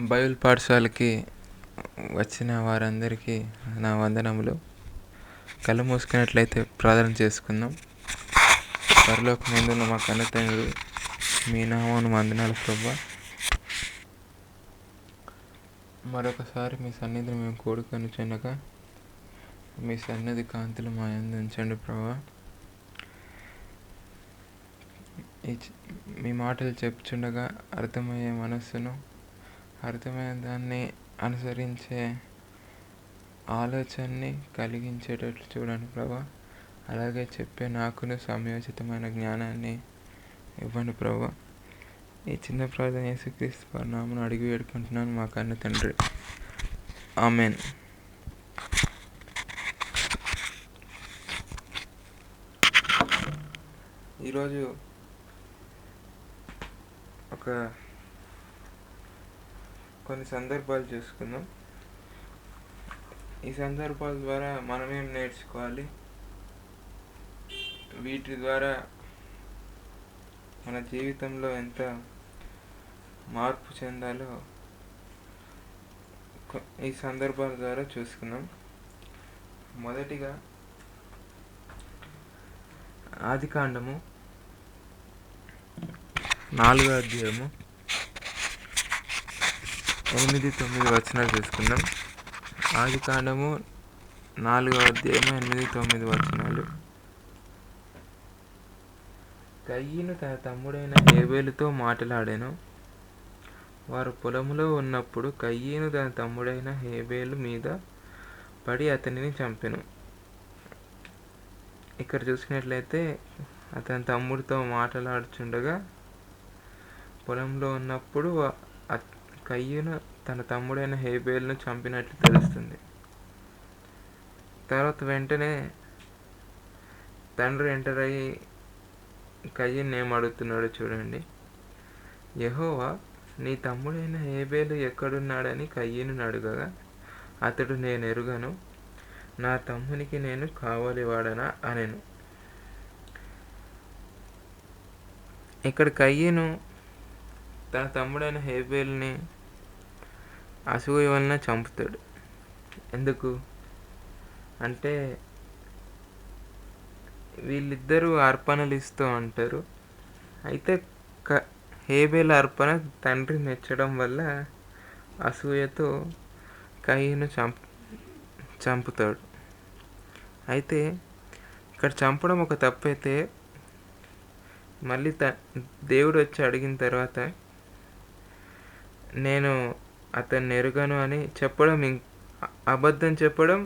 Bible పాఠశాలకి వచ్చిన వారందరికీ నా వందనములు. కళ్ళు మూసుకున్నట్లయితే ప్రార్థన చేసుకుందాం. పరలోకమందున్న మా కన్న తండ్రి మీ నామను వందనాలు ప్రభా. మరొకసారి మీ సన్నిధిని మేము కోడుకొని చుండగా మీ సన్నిధి కాంతులు మా అందించండి ప్రభా. ఈ మీ మాటలు చెప్పుచుండగా అర్థమయ్యే మనస్సును అర్థమైన దాన్ని అనుసరించే ఆలోచనని కలిగించేటట్లు చూడండి ప్రభా. అలాగే చెప్పే నాకును సమయోచితమైన జ్ఞానాన్ని ఇవ్వండి ప్రభా. ఈ చిన్న ప్రార్థన యేసుక్రీస్తు పరిణామను అడిగి వేడుకుంటున్నాను మా కన్న తండ్రి. ఆమెన్. ఈరోజు ఒక కొన్ని సందర్భాలు చూసుకుందాం. ఈ సందర్భాల ద్వారా మనం ఏం నేర్చుకోవాలి? వీటి ద్వారా మన జీవితంలో ఎంత మార్పు చెందాలో ఈ సందర్భాల ద్వారా చూసుకున్నాం మొదటిగా ఆదికాండము నాలుగో అధ్యాయము ఎనిమిది తొమ్మిది వచనాలు చూసుకుందాం. ఆది కాండము నాలుగో అధ్యాయము ఎనిమిది తొమ్మిది వచనాలు. కయ్యను తన తమ్ముడైన హేబేలుతో మాట్లాడాను. వారు పొలంలో ఉన్నప్పుడు కయ్యను తన తమ్ముడైన హేబేలు మీద పడి అతనిని చంపెను. ఇక్కడ చూసినట్లయితే అతని తమ్ముడితో మాట్లాడుచుండగా పొలంలో ఉన్నప్పుడు కయ్యూను తన తమ్ముడైన హేబేల్ను చంపినట్లు తెలుస్తుంది. తర్వాత వెంటనే తండ్రి ఎంటర్ అయ్యి కయ్యన్ ఏం చూడండి. యహోవా నీ తమ్ముడైన హేబేలు ఎక్కడున్నాడని కయ్యను అడుగగా అతడు నేను ఎరుగను నా తమ్మునికి నేను కావలివాడనా అనెను. ఇక్కడ కయ్యను తన తమ్ముడైన హేబేల్ని అసూయ వలన చంపుతాడు. ఎందుకు? అంటే వీళ్ళిద్దరూ అర్పణలు ఇస్తూ ఉంటారు. అయితే క హేబేల అర్పణ తండ్రి మెచ్చడం వల్ల అసూయతో కయ్యను చంపు చంపుతాడు. అయితే ఇక్కడ చంపడం ఒక తప్పైతే మళ్ళీ త దేవుడు వచ్చి అడిగిన తర్వాత నేను అతన్ని ఎరుగను అని చెప్పడం ఇం అబద్ధం చెప్పడం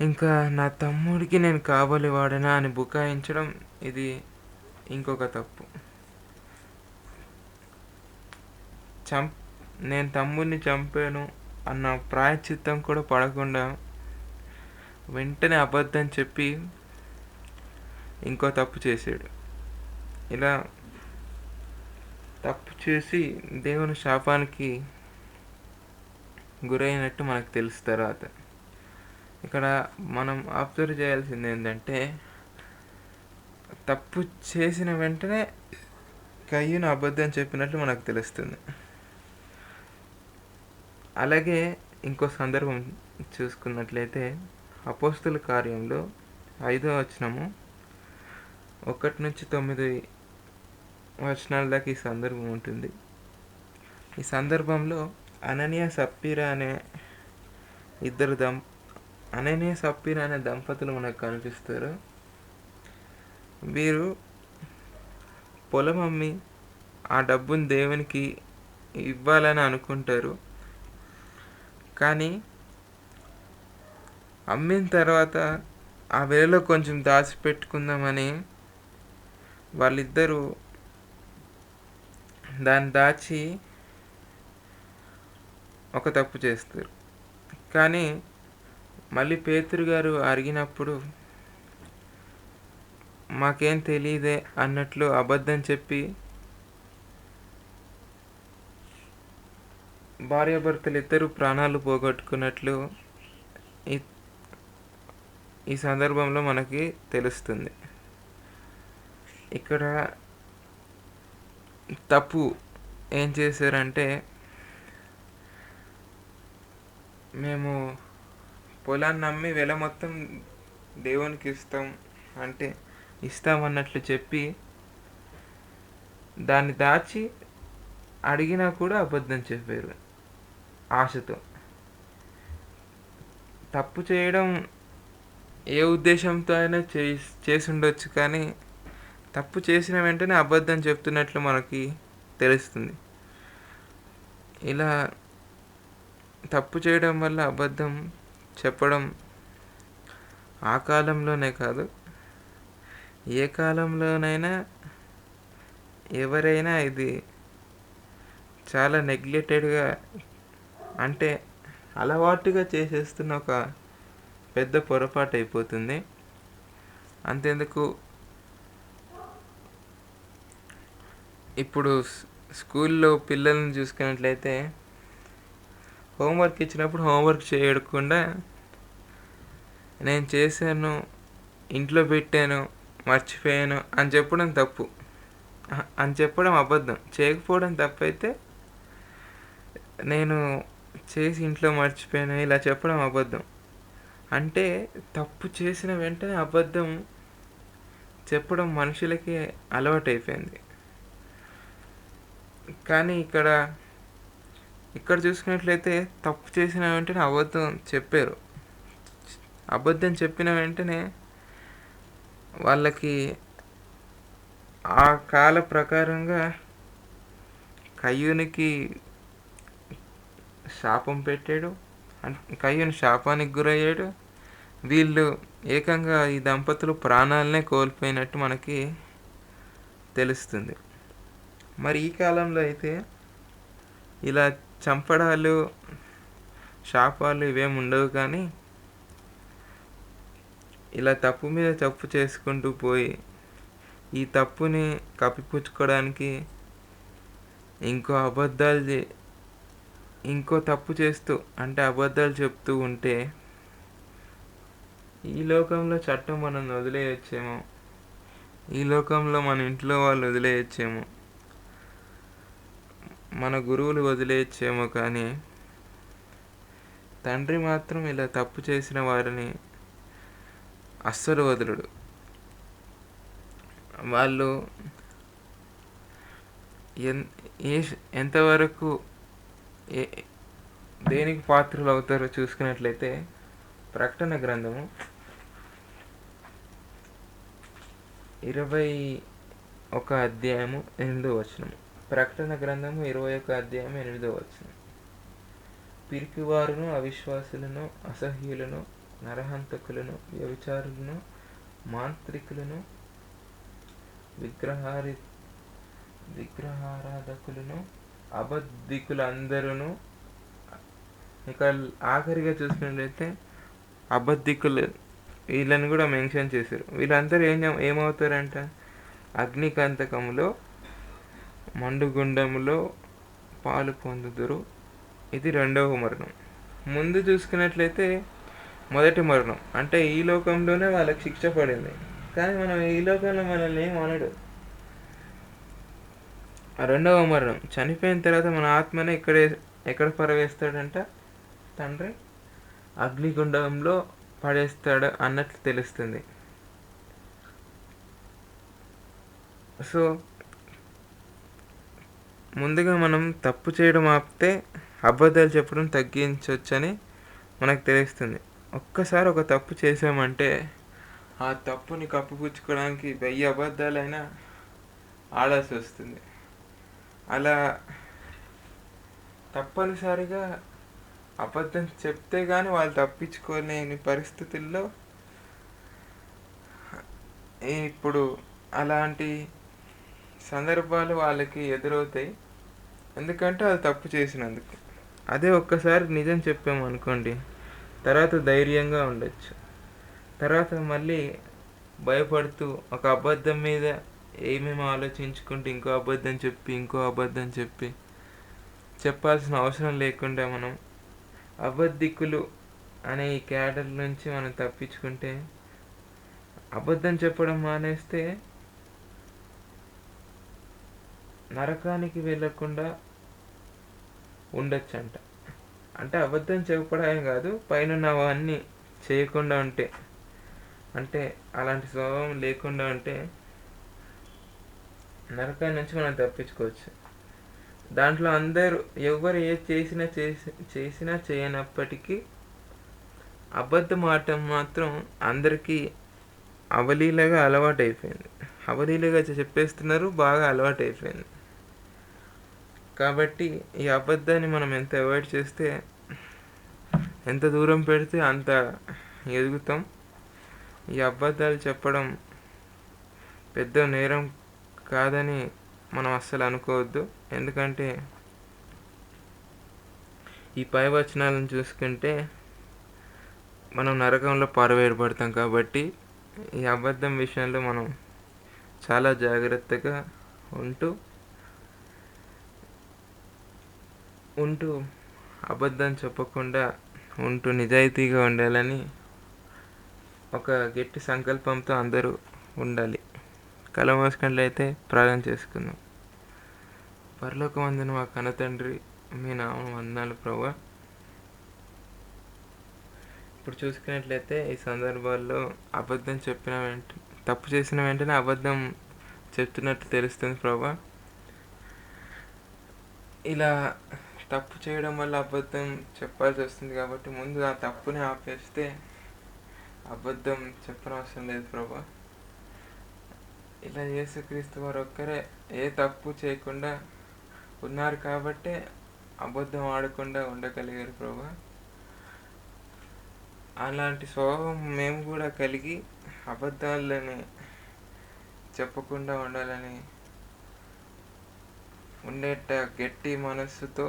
ఇంకా నా తమ్ముడికి నేను కావాలి వాడనా అని బుకాయించడం ఇది ఇంకొక తప్పు. చం నేను తమ్ముడిని చంపాను అన్న ప్రాయశ్చిత్తం కూడా పడకుండా వెంటనే అబద్ధం చెప్పి ఇంకో తప్పు చేసాడు ఇలా తప్పు చేసి దేవుని శాపానికి గురైనట్టు మనకు తెలుసు తర్వాత. ఇక్కడ మనం అబ్జర్వ్ చేయాల్సింది ఏంటంటే తప్పు చేసిన వెంటనే కయ్యను అబద్ధం చెప్పినట్లు మనకు తెలుస్తుంది. అలాగే ఇంకో సందర్భం చూసుకున్నట్లయితే అపోస్తుల కార్యంలో ఐదో వచనము ఒకటి నుంచి తొమ్మిది వచనాల దాకా ఈ సందర్భం ఉంటుంది. ఈ సందర్భంలో అననీయ సప్పీర అనే ఇద్దరు దంప అననీయ సప్పీరా అనే దంపతులు మనకు కనిపిస్తారు. వీరు పొలం అమ్మి ఆ డబ్బుని దేవునికి ఇవ్వాలని అనుకుంటారు. కానీ అమ్మిన తర్వాత ఆ వేళలో కొంచెం దాచిపెట్టుకుందామని వాళ్ళిద్దరూ దాన్ని దాచి ఒక తప్పు చేస్తారు. కానీ మళ్ళీ పేతురు గారు అరిగినప్పుడు మాకేం తెలియదే అన్నట్లు అబద్ధం చెప్పి భార్యాభర్తలు ఇద్దరు ప్రాణాలు పోగొట్టుకున్నట్లు ఈ ఈ సందర్భంలో మనకి తెలుస్తుంది. ఇక్కడ తప్పు ఏం చేశారంటే మేము పొలాన్ని నమ్మి వెల మొత్తం దేవునికి ఇస్తాం అంటే ఇస్తామన్నట్లు చెప్పి దాన్ని దాచి అడిగినా కూడా అబద్ధం చెప్పారు ఆశతో. తప్పు చేయడం ఏ ఉద్దేశంతో అయినా చేసి ఉండొచ్చు కానీ తప్పు చేసిన వెంటనే అబద్ధం చెప్తున్నట్లు మనకి తెలుస్తుంది. ఇలా తప్పు చేయడం వల్ల అబద్ధం చెప్పడం ఆ కాలంలోనే కాదు. ఏ కాలంలోనైనా ఎవరైనా ఇది చాలా నెగ్లెక్టెడ్గా అంటే అలవాటుగా చేసేస్తున్న ఒక పెద్ద పొరపాటు అయిపోతుంది అంతెందుకు ఇప్పుడు స్కూల్లో పిల్లల్ని చూసుకున్నట్లయితే హోంవర్క్ ఇచ్చినప్పుడు హోంవర్క్ చేయకుండా నేను చేశాను ఇంట్లో పెట్టాను మర్చిపోయాను అని చెప్పడం తప్పు. అని చెప్పడం అబద్ధం. చేయకపోవడం తప్పైతే నేను చేసి ఇంట్లో మర్చిపోయాను ఇలా చెప్పడం అబద్ధం. అంటే తప్పు చేసిన వెంటనే అబద్ధం చెప్పడం మనుషులకి అలవాటైపోయింది. కానీ ఇక్కడ ఇక్కడ చూసుకున్నట్లయితే తప్పు చేసిన వెంటనే అబద్ధం చెప్పారు. అబద్ధం చెప్పిన వెంటనే వాళ్ళకి ఆ కాల ప్రకారంగా కయ్యూనికి శాపం పెట్టాడు. కయ్యూని శాపానికి గురయ్యాడు. వీళ్ళు ఏకంగా ఈ దంపతులు ప్రాణాలనే కోల్పోయినట్టు మనకి తెలుస్తుంది. మరి ఈ కాలంలో అయితే ఇలా చంపడాలు శాపాలు ఇవేమి ఉండవు కానీ ఇలా తప్పు మీద తప్పు చేసుకుంటూ పోయి ఈ తప్పుని కప్పిపుచ్చుకోవడానికి ఇంకో అబద్ధాలు ఇంకో తప్పు చేస్తూ అంటే అబద్ధాలు చెప్తూ ఉంటే ఈ లోకంలో చట్టం మనం వదిలేయచ్చేమో. ఈ లోకంలో మన ఇంట్లో వాళ్ళు వదిలేయచ్చేమో. మన గురువులు వదిలేయచ్చేమో కానీ తండ్రి మాత్రం ఇలా తప్పు చేసిన వారిని అస్సలు వదలడు. వాళ్ళు ఎన్ ఏ ఎంతవరకు ఏ దేనికి పాత్రలు అవుతారో చూసుకున్నట్లయితే ప్రకటన గ్రంథము ఇరవై ఒక అధ్యాయము ఎనిమిదో వచనము. ప్రకటన గ్రంథము ఇరవై ఒక అధ్యాయం ఎనిమిదో వచ్చింది పిరికివారును అవిశ్వాసులను అసహ్యులను నరహంతకులను వ్యభిచారులను మాంత్రికులను విగ్రహారి విగ్రహారాధకులను అబద్ధికులందరూ ఇక ఆఖరిగా చూసినట్లయితే అబద్ధికులు వీళ్ళని కూడా మెన్షన్ చేశారు. వీళ్ళందరూ ఏం ఏమవుతారంట? అగ్నికంతకంలో మండుగుండములో పాలు పొందుదురు. ఇది రెండవ మరణం. ముందు చూసుకున్నట్లయితే మొదటి మరణం. అంటే ఈ లోకంలోనే వాళ్ళకి శిక్ష పడింది. కానీ మనం ఈ లోకంలో మనల్ని ఏం అనడు. రెండవ మరణం. చనిపోయిన తర్వాత మన ఆత్మని ఇక్కడే ఎక్కడ పరవేస్తాడంట? తండ్రి అగ్నిగుండంలో పడేస్తాడు అన్నట్లు తెలుస్తుంది. సో ముందుగా మనం తప్పు చేయడం ఆపితే అబద్ధాలు చెప్పడం తగ్గించవచ్చని మనకు తెలుస్తుంది. ఒక్కసారి ఒక తప్పు చేసామంటే ఆ తప్పుని కప్పుపుచ్చుకోవడానికి వెయ్యి అబద్ధాలైనా ఆడాల్సి వస్తుంది అలా తప్పనిసరిగా అబద్ధం చెప్తే కానీ వాళ్ళు తప్పించుకోలేని పరిస్థితుల్లో ఇప్పుడు అలాంటి సందర్భాలు వాళ్ళకి ఎదురవుతాయి. ఎందుకంటే అది తప్పు చేసినందుకు. అదే ఒక్కసారి నిజం చెప్పామనుకోండి తర్వాత ధైర్యంగా ఉండొచ్చు. తర్వాత మళ్ళీ భయపడుతూ ఒక అబద్ధం మీద ఏమేమి ఆలోచించుకుంటూ ఇంకో అబద్ధం చెప్పి ఇంకో అబద్ధం చెప్పి చెప్పాల్సిన అవసరం లేకుండా మనం అబద్ధికులు అనే ఈ క్యాడర్ నుంచి మనం తప్పించుకుంటే అబద్ధం చెప్పడం మానేస్తే నరకానికి వెళ్ళకుండా ఉండొచ్చంట. అంటే అబద్ధం చెప్పడం కాదు పైన అవన్నీ చేయకుండా ఉంటే. అంటే అలాంటి స్వభావం లేకుండా ఉంటే నరకాన్ని నుంచి మనం తప్పించుకోవచ్చు. దాంట్లో అందరూ ఎవరు ఏది చేసినా చేసి చేసినా చేయనప్పటికీ అబద్ధం ఆడటం మాత్రం అందరికీ అవలీలగా అలవాటు అయిపోయింది అవలీలగా చెప్పేస్తున్నారు బాగా అలవాటు అయిపోయింది కాబట్టి ఈ అబద్ధాన్ని మనం ఎంత అవాయిడ్ చేస్తే ఎంత దూరం పెడితే అంత ఎదుగుతాం. ఈ అబద్ధాలు చెప్పడం పెద్ద నేరం కాదని మనం అస్సలు అనుకోవద్దు. ఎందుకంటే ఈ పై వచనాలను చూసుకుంటే మనం నరకంలో పారవేయబడతాం కాబట్టి ఈ అబద్ధం విషయంలో మనం చాలా జాగ్రత్తగా ఉంటూ ఉంటూ అబద్ధం చెప్పకుండా ఉంటూ నిజాయితీగా ఉండాలని ఒక గట్టి సంకల్పంతో అందరూ ఉండాలి. కళ మోసుకున్నట్లయితే ప్రార్థన చేసుకుందాం. పరలోకమందున మా కన్న తండ్రి మీ నామం వందనాలు ప్రభా. ఇప్పుడు చూసుకున్నట్లయితే ఈ సందర్భాల్లో అబద్ధం చెప్పిన వెంటనే తప్పు చేసిన వెంటనే అబద్ధం చెప్తున్నట్టు తెలుస్తుంది ప్రభా. ఇలా తప్పు చేయడం వల్ల అబద్ధం చెప్పాల్సి వస్తుంది కాబట్టి ముందు ఆ తప్పుని ఆపేస్తే అబద్ధం చెప్పనవసరం లేదు ప్రభా. ఇలా యేసుక్రీస్తు వారు ఒక్కరే ఏ తప్పు చేయకుండా ఉన్నారు కాబట్టే అబద్ధం ఆడకుండా ఉండగలిగారు ప్రభా. అలాంటి స్వభావం మేము కూడా కలిగి అబద్ధాలని చెప్పకుండా ఉండాలని ఉండేట గట్టి మనస్సుతో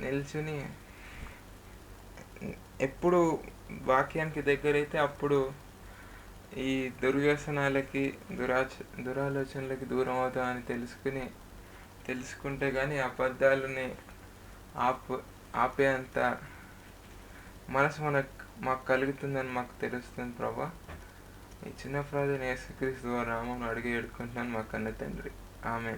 నిల్చుని ఎప్పుడు వాక్యానికి దగ్గరైతే అప్పుడు ఈ దుర్వ్యసనాలకి దురాచ దురాలోచనలకి దూరం అవుతామని తెలుసుకుని తెలుసుకుంటే కానీ అబద్ధాలని ఆపు ఆపేంత మనసు మనకు మాకు కలుగుతుందని మాకు తెలుస్తుంది ప్రభా. ఈ చిన్న ప్రార్థన యేసుక్రీస్తు నామం అడిగి ఎడుకుంటున్నాను మా కన్న తండ్రి. ఆమె